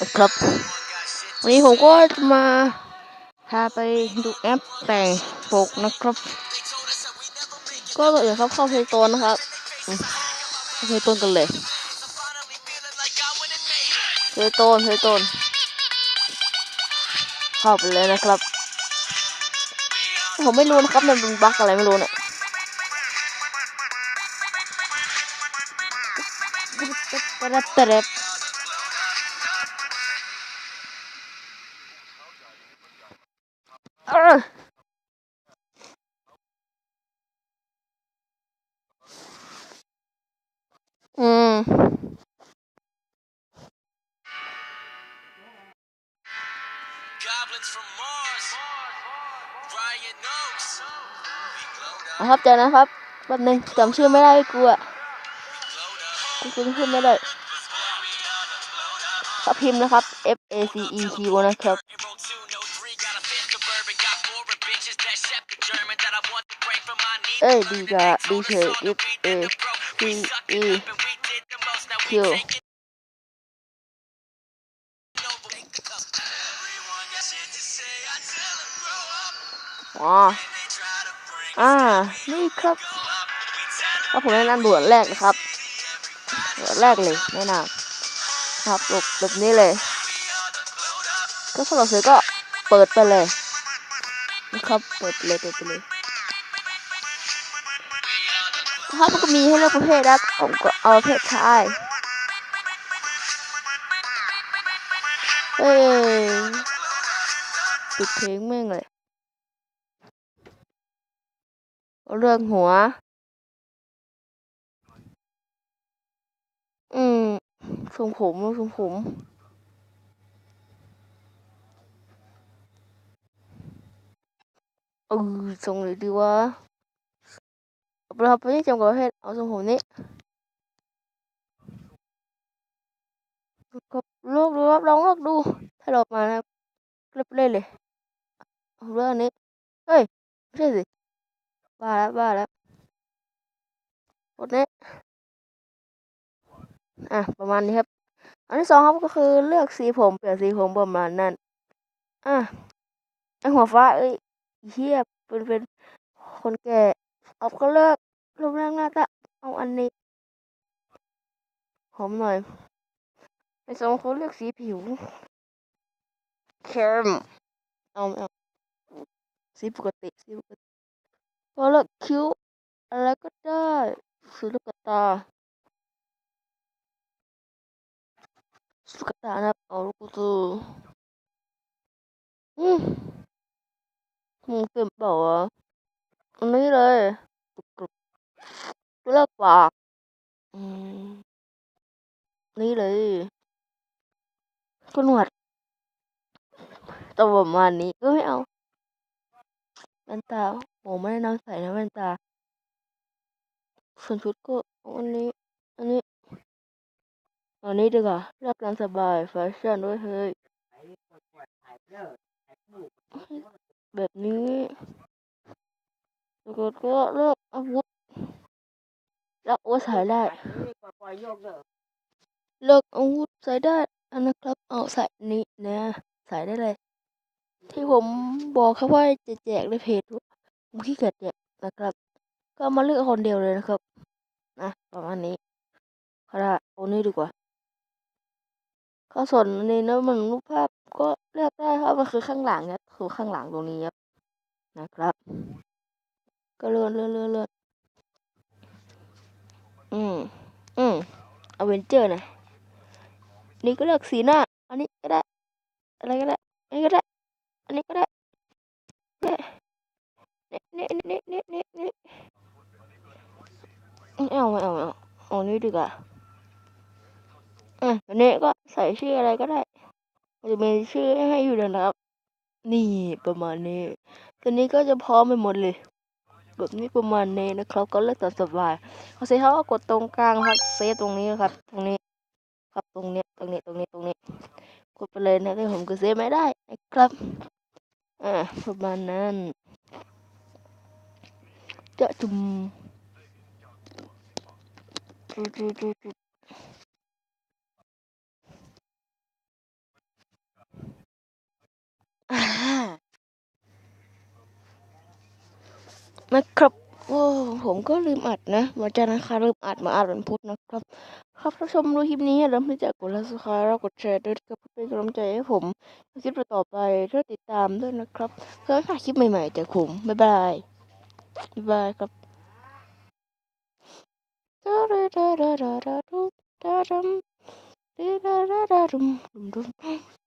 ครับ วันนี้ผมก็จะมาพาไปดูแอปแต่งปกนะครับ ก็เดี๋ยวครับเข้าเพลย์โตนนะครับเข้าเพลย์โตกันเลยเพลย์โตเพลย์โตเข้าไปเลยนะครับ ผมไม่รู้นะครับมันเป็นบั๊กอะไรไม่รู้เนี่ยตะเร็บตะเร็บ อออืม Goblins from Mars. Brian Noakes. We glowed up. นะครับเดี๋ยวนะครับแป๊บนึงจำชื่อไม่ได้กูอะ Glowed up. กูจำชื่อไม่ได้ถ้าพิมพ์นะครับ F A C E Q นะครับ เอ้ยดีกว่าดีเฉย F A C E Q Everyone got shit to say. I tell them grow up. อ๋อ They try to bring อ่า นี่ครับ up. We tell ก็ผมแนะนำด่วนแรกนะครับด่วนแรกเลยแนะนำครับแบบแบบนี้เลย ก็สำหรับเสือก็เปิดไปเลย นะครับเปิดเลยเปิดไปเลยครับมันก็มีให้เลือกประเภทนะครับผมก็เอาประเภทชายเอ้ยปิดเพลงม่งเลยเอาเรื่องหัว อืมทรงผมทรงผม เออทรงไหนดีวะเราไปที่จำกัดประเภทเอาทรงผมนี้ก็เลือกดูครับลองลือกดูถ้าเรามานะครับเลือกไปเลยเลยเอาเรื่องนี้เฮ้ยไม่ใช่สิบ้าแล้วบ้าแล้วกดนี้อะประมาณนี้ครับ อันที่สองครับก็คือเลือกสีผมเปลี่ยนสีผมประมาณนั้นอะไอหัวฟ้าเอ้ย เฮียเป็นเป็นคนแก่เอาก็เลิกรูปร่างหน้าตาเอาอันนี้หอมหน่อยไอสองคนเลือกสีผิวเข้มเอาไม่เอาสีปกติสีปกติก็เลือกคิ้วอะไรก็ได้สีลูกตาลูกตานะครับเอาลูกตาอืม มึงเต็มเปล่าวะอันนี้เลยกรุบๆเลือกปากอืมนี่เลยก็หนวดตัวประมาณนี้ก็ไม่เอาแว่นตาผมไม่ได้นำใส่นะแว่นตา ส่วนชุดก็อันนี้ อันนี้อันนี้ดีกว่าเลือกการสบายแฟชั่นด้วยเฮ้ย แบบนี้แล้วก็เลือกอาวุธเลือกอาวุธใส่ได้เลือกอาวุธใส่ได้อันนะครับ เอาใส่นี้นะใส่ได้เลย ที่ผมบอกครับว่าจะแจกในเพจผมขี้เกียจแจกนะครับ ก็มาเลือกคนเดียวเลยนะครับนะประมาณนี้ก็ได้เอานี้ดีกว่าก็ส่วนนนี้นะมันรูปภาพก็เลือกได้ครับมันคือข้างหลังเนี่ย คือข้างหลังตรงนี้นะครับ ก็เลื่อนเลื่อนเลื่อนเลื่อนอืมอืมอเวนเจอร์นะนี่ก็เลือกสีหน้า อันนี้ก็ได้ อะไรก็ได้ อันนี้ก็ได้ อันนี้ก็ได้เนี่ยเนี่ยเนี่ยเนี่ยเนี่ยเนี่ยเอาไม่เอาไม่เอาเอานี้ดีกว่าอะอันนี้ก็ใส่ชื่ออะไรก็ได้จะมีชื่อให้อยู่นะครับ นี่ประมาณนี้ตอนนี้ก็จะพร้อมไปหมดเลย แบบนี้ประมาณนี้นะครับ ก็เลือกตามสบายเขาเซฟเขาก็กดตรงกลางครับเซฟตรงนี้ครับ ตรงนี้ ครับตรงนี้ตรงนี้ตรงนี้ตรงนี้ กดไปเลยนะแต่ผมก็เซฟไม่ได้นะครับอ่าประมาณนั้นจะจุ่มจุดจุดจุดจุด นะครับโอ้ผมก็ลืมอัดนะวันจันทร์นะคะลืมอัดมาอัดวันพุธนะครับ ครับถ้านชมดูคลิปนี้อย่าลืมที่จะกดไลค์กดแชร์แล้วกดแชร์ด้วยนะครับเป็นกำลังใจให้ผมคลิปต่อไปช่วยติดตามด้วยนะครับเพื่อไม่าดคลิปใหม่ๆจากผมบ๊ายบายบ๊ายบายครับดาดาดาดาดาดาดุมดาดัมดาดาดาดาดุมดุมดุม